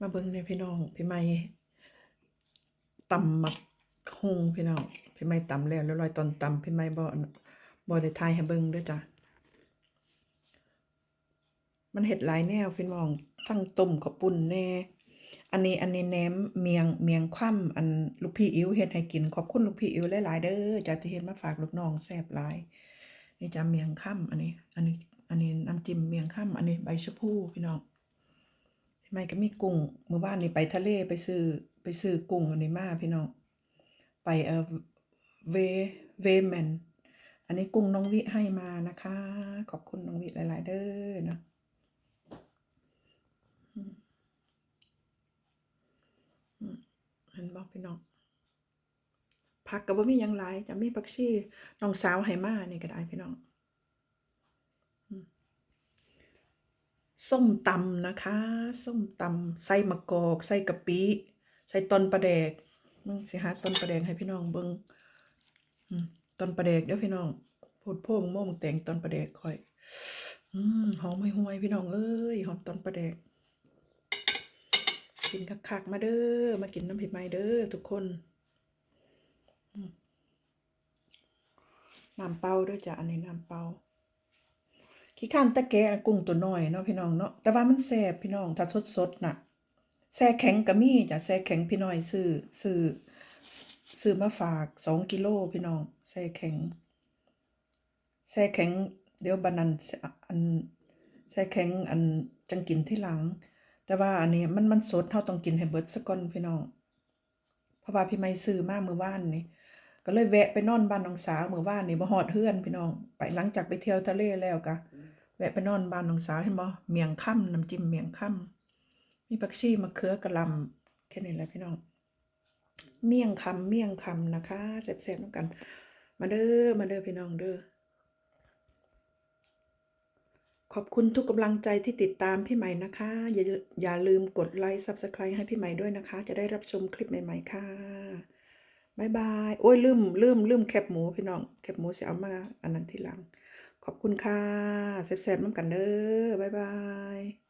มาเบิ่งเนี่ยพี่น้องพี่ใหม่ตำมักฮงพี่น้องพี่ใหม่ตำแล้วแล้วลอยตอนตำพี่ใหม่บ่บ่ได้ทายให้เบิ่งด้วยจ้ะมันเฮ็ดหลายแนวพี่น้องทั้งต้มกับปุ่นแน่อันนี้อันนี้แหนมเมียงเมียงคว่ำอันลูกพี่อิ๋วเฮ็ดให้กินขอบคุณลูกพี่อิ๋วหลายๆเด้อจ้ะที่เฮ็ดมาฝากลูกน้องแซ่บหลายนี่จ้ะเมียงค่ำอันนี้ อันนี้ อันนี้น้ำจิ้มเมียงค่ำอันนี้ใบชะพูพี่น้อง พี่ใหม่ก็มีกุ้งเมื่อวานนี้ไปทะเลไปซื้อไปซื้อกุ้งอันนี้มาพี่น้อง ไปเออเวเวแมนอันนี้กุ้งน้องวิให้มานะคะ ขอบคุณน้องวิหลาย ๆ เด้อเนาะอืมอืมเห็นบอกพี่น้องผักกับว่ามียังหลายจะมีผักชีน้องสาวให้มานี่ก็ได้พี่น้องอืม ส้มตำนะคะ ส้มตำใส่มะกอกใส่กะปิใส่ตอนปลาแดกมึงสิหาตอนปลาแดกให้พี่น้องเบิงตอนปลาแดกเด้อพี่น้องโพดโพ่งโม่งแต่งตอนปลาแดกค่อยอืมหอมห่วยพี่น้องเอ้ยหอมตอนปลาแดกกินคักๆมาเด้อมากินน้ำพริกไม้เด้อทุกคนน้ำเปล่าด้วยจ้ะอันนี้น้ำเปล่า ขี้ข้านตะแกะกุ้งตัวน้อยเนาะพี่น้องเนาะแต่ว่ามันแซ่บพี่น้องถ้าสดๆน่ะแซ่แข็งก็มีจ้ะแซ่แข็งพี่น้อยซื้อซื้อซื้อมาฝากสองกิโลพี่น้องแซ่แข็งแซ่แข็ง เดี๋ยวบันนันอันแซ่แข็งอันจังกินที่หลัง แต่ว่าอันนี้มันมันสดเราต้องกินให้เบิดซะก่อนพี่น้องเพราะว่าพี่ไม่ซื้อมาเมื่อวานนี่ก็เลยแวะไปนอนบ้านน้องสาวเมื่อวานนี่บ่ฮอดเฮือนพี่น้อง ไปหลังจากไปเที่ยวทะเลแล้วก็ แวะไปนอนบ้านน้องสาวเห็นบ่เมียงค่ำน้ำจิ้มเมียงค่ำมีผักชีมะเขือกระลำแค่นี้แหละพี่น้อง เมี่ยงคำเมี่ยงคำนะคะแซ่บๆน้ำกัน มาเด้อมาเด้อพี่น้องเด้อขอบคุณทุกกำลังใจที่ติดตามพี่ใหม่นะคะ อย่าอย่าลืมกดไลค์ Subscribe ให้พี่ใหม่ด้วยนะคะ จะได้รับชมคลิปใหม่ ๆ ค่ะบายบาย โอ้ยลืมลืมลืมแคบหมูพี่น้อง แคบหมูจะเอามาอันนั้นทีหลัง ขอบคุณค่ะแซ่บๆน้ำกันเด้อบ๊ายบาย